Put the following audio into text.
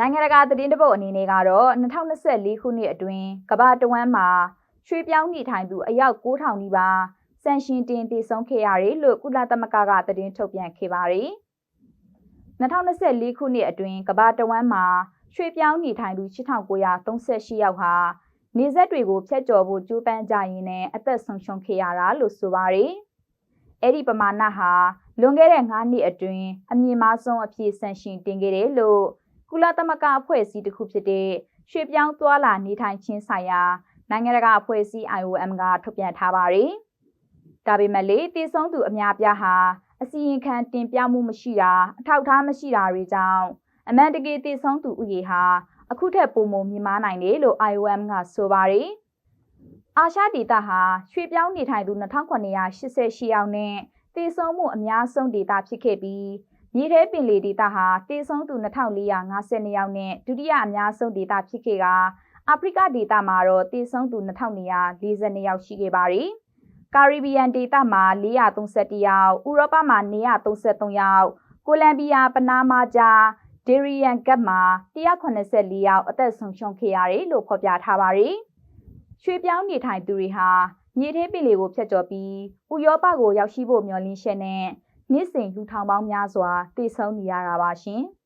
နိုင်ငံတကာသတင်းတပုတ်အနေနဲ့ကတော့2024ခုနှစ်အတွင်းကမ္ဘာတဝန်းမှာရွှေပြောင်းနေထိုင်သူအယောက်9000နီးပါးဆန်ရှင်တင်တည်ဆုံးခဲ့ရတယ်လို့ကုလသမဂ္ဂကသတင်းထုတ်ပြန်ခဲ့ပါတယ်။2024ခုနှစ်အတွင်းကမ္ဘာတဝန်းမှာရွှေပြောင်းနေထိုင်သူ8938ယောက်ဟာနေဆက်တွေကိုဖျက်ကျော်ဖို့ကြိုးပမ်းကြရင်းနဲ့အသက်ဆုံးရှုံးခဲ့ရတာလို့ဆိုပါတယ်။အဲ့ဒီပမာဏဟာလွန်ခဲ့တဲ့9နှစ်အတွင်းအမြင့်မားဆုံးအဖြစ်ဆန်ရှင်တင်ခဲ့တယ်လို့ ကုလသမဂ္ဂအဖွဲ့အစည်းတစ်ခုဖြစ်တဲ့ရွှေပြောင်းသွားလာနေထိုင်ခြင်းဆိုင်ရာနိုင်ငံတကာအဖွဲ့အစည်း IOM ကထုတ်ပြန်ထားပါတယ်။ဒါပေမဲ့လေတည်ဆုံးသူအများပြားဟာအစီရင်ခံတင်ပြမှုမရှိတာအထောက်အထားမရှိတာတွေကြောင့်အမှန်တကယ်တည်ဆုံးသူဥယေဟာအခုထက်ပိုမိုမြင့်မားနိုင်တယ်လို့ IOM ကဆိုပါတယ်။အာရှဒေသဟာရွှေပြောင်းနေထိုင်သူ2988ယောက်နဲ့တည်ဆုံးမှုအများဆုံးဒေသဖြစ်ခဲ့ပြီး မြေထဲပင်လေဒေသဟာတည်ဆုံးသူ2452ယောက်နဲ့ဒုတိယအများဆုံးဒေသဖြစ်ခဲ့ကအာဖရိကဒေသမှာတော့တည်ဆုံးသူ2242ယောက်ရှိခဲ့ပါတယ်။ကာရီဘီယန်ဒေသမှာ431ယောက်၊ဥရောပမှာ433ယောက်၊ကိုလံဘီယာပနာမာဂျာဒေရီယန်ကတ်မှာ184ယောက်အသက်ဆုံးရှုံးခဲ့ရတယ်လို့ဖော်ပြထားပါတယ်။ရွှေပြောင်းနေထိုင်သူတွေဟာမြေထဲပင်လေကိုဖျက်ကျော်ပြီးဥရောပကိုရောက်ရှိဖို့မျှော်လင့်ချက်နဲ့ နေ့စဉ်လူထောင်ပေါင်းများစွာတည်ဆုံနေရတာပါရှင်။